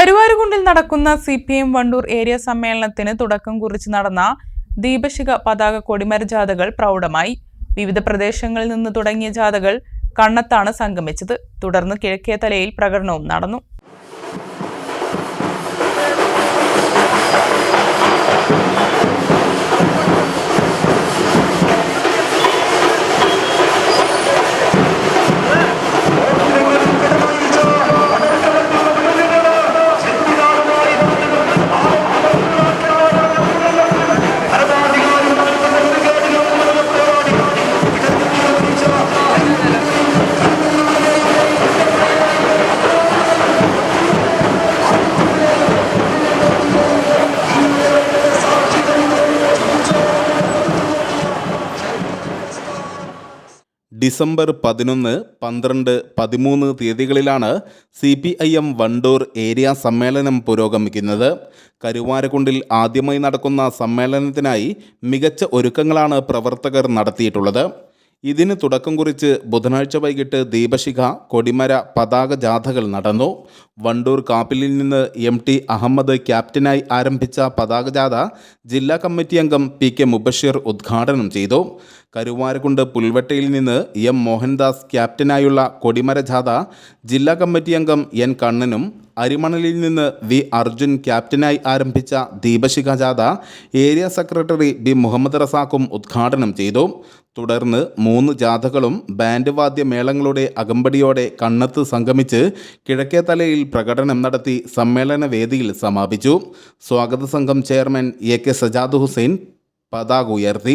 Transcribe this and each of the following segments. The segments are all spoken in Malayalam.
കരുവാരുകുണ്ടിൽ നടക്കുന്ന C P M Wandoor area സമ്മേളനത്തിന് തുടക്കം കുറിച്ച് നടന്ന ദീപശിഖ പതാക കൊടിമര ജാഥകൾ പ്രൗഢമായി. വിവിധ പ്രദേശങ്ങളിൽ നിന്ന് തുടങ്ങിയ ജാഥകൾ കണ്ണത്താണ് സംഗമിച്ചത്. തുടർന്ന് കിഴക്കേതലയിൽ പ്രകടനവും നടന്നു. ഡിസംബർ പതിനൊന്ന് പന്ത്രണ്ട് പതിമൂന്ന് തീയതികളിലാണ് C P I M Wandoor area സമ്മേളനം പുരോഗമിക്കുന്നത്. കരുവാരക്കുണ്ടിൽ ആദ്യമായി നടക്കുന്ന സമ്മേളനത്തിനായി മികച്ച ഒരുക്കങ്ങളാണ് പ്രവർത്തകർ നടത്തിയിട്ടുള്ളത്. ഇതിന് തുടക്കം കുറിച്ച് ബുധനാഴ്ച വൈകിട്ട് ദീപശിഖ കൊടിമര പതാക ജാഥകൾ നടന്നു. വണ്ടൂർ കാപ്പിലിൽ നിന്ന് എം ടി അഹമ്മദ് ക്യാപ്റ്റനായി ആരംഭിച്ച പതാക ജാഥ ജില്ലാ കമ്മിറ്റി അംഗം പി കെ മുബഷീർ ഉദ്ഘാടനം ചെയ്തു. കരുവാരക്കുണ്ട് പുൽവട്ടയിൽ നിന്ന് എം മോഹൻദാസ് ക്യാപ്റ്റനായുള്ള കൊടിമര ജാഥ ജില്ലാ കമ്മിറ്റി അംഗം എൻ കണ്ണനും അരിമണലിൽ നിന്ന് വി അർജുൻ ക്യാപ്റ്റനായി ആരംഭിച്ച ദീപശിഖ ജാഥ ഏരിയ സെക്രട്ടറി ബി മുഹമ്മദ് റസാഖും ഉദ്ഘാടനം ചെയ്തു. തുടർന്ന് മൂന്ന് ജാഥകളും ബാൻഡ് വാദ്യമേളങ്ങളുടെ അകമ്പടിയോടെ കണ്ണത്ത് സംഗമിച്ച് കിഴക്കേതലയിൽ പ്രകടനം നടത്തി സമ്മേളന വേദിയിൽ സമാപിച്ചു. സ്വാഗത സംഘം chairman A K Sajad Hussain പതാക ഉയർത്തി.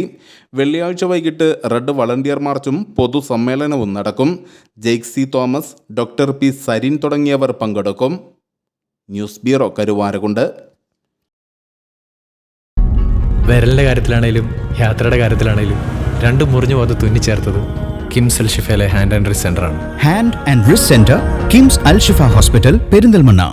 വെള്ളിയാഴ്ച വൈകിട്ട് റെഡ് വളണ്ടിയർ മാർച്ചും പൊതുസമ്മേളനവും നടക്കും. ജെയ്ക്സി തോമസ് ഡോക്ടർ പി സരിൻ തുടങ്ങിയവർ പങ്കെടുക്കും. News bureau Karuvarakundu. വിരലിന്റെ കാര്യത്തിലാണെങ്കിലും യാത്രയുടെ കാര്യത്തിലാണേലും രണ്ടും മുറിഞ്ഞു പോകാതെ തുന്നിച്ചേർത്തത് കിംസ് അൽ ഷിഫയിലെ hand and wrist സെന്ററാണ് hand and wrist centre KIMS Alshifa hospital Perinthalmanna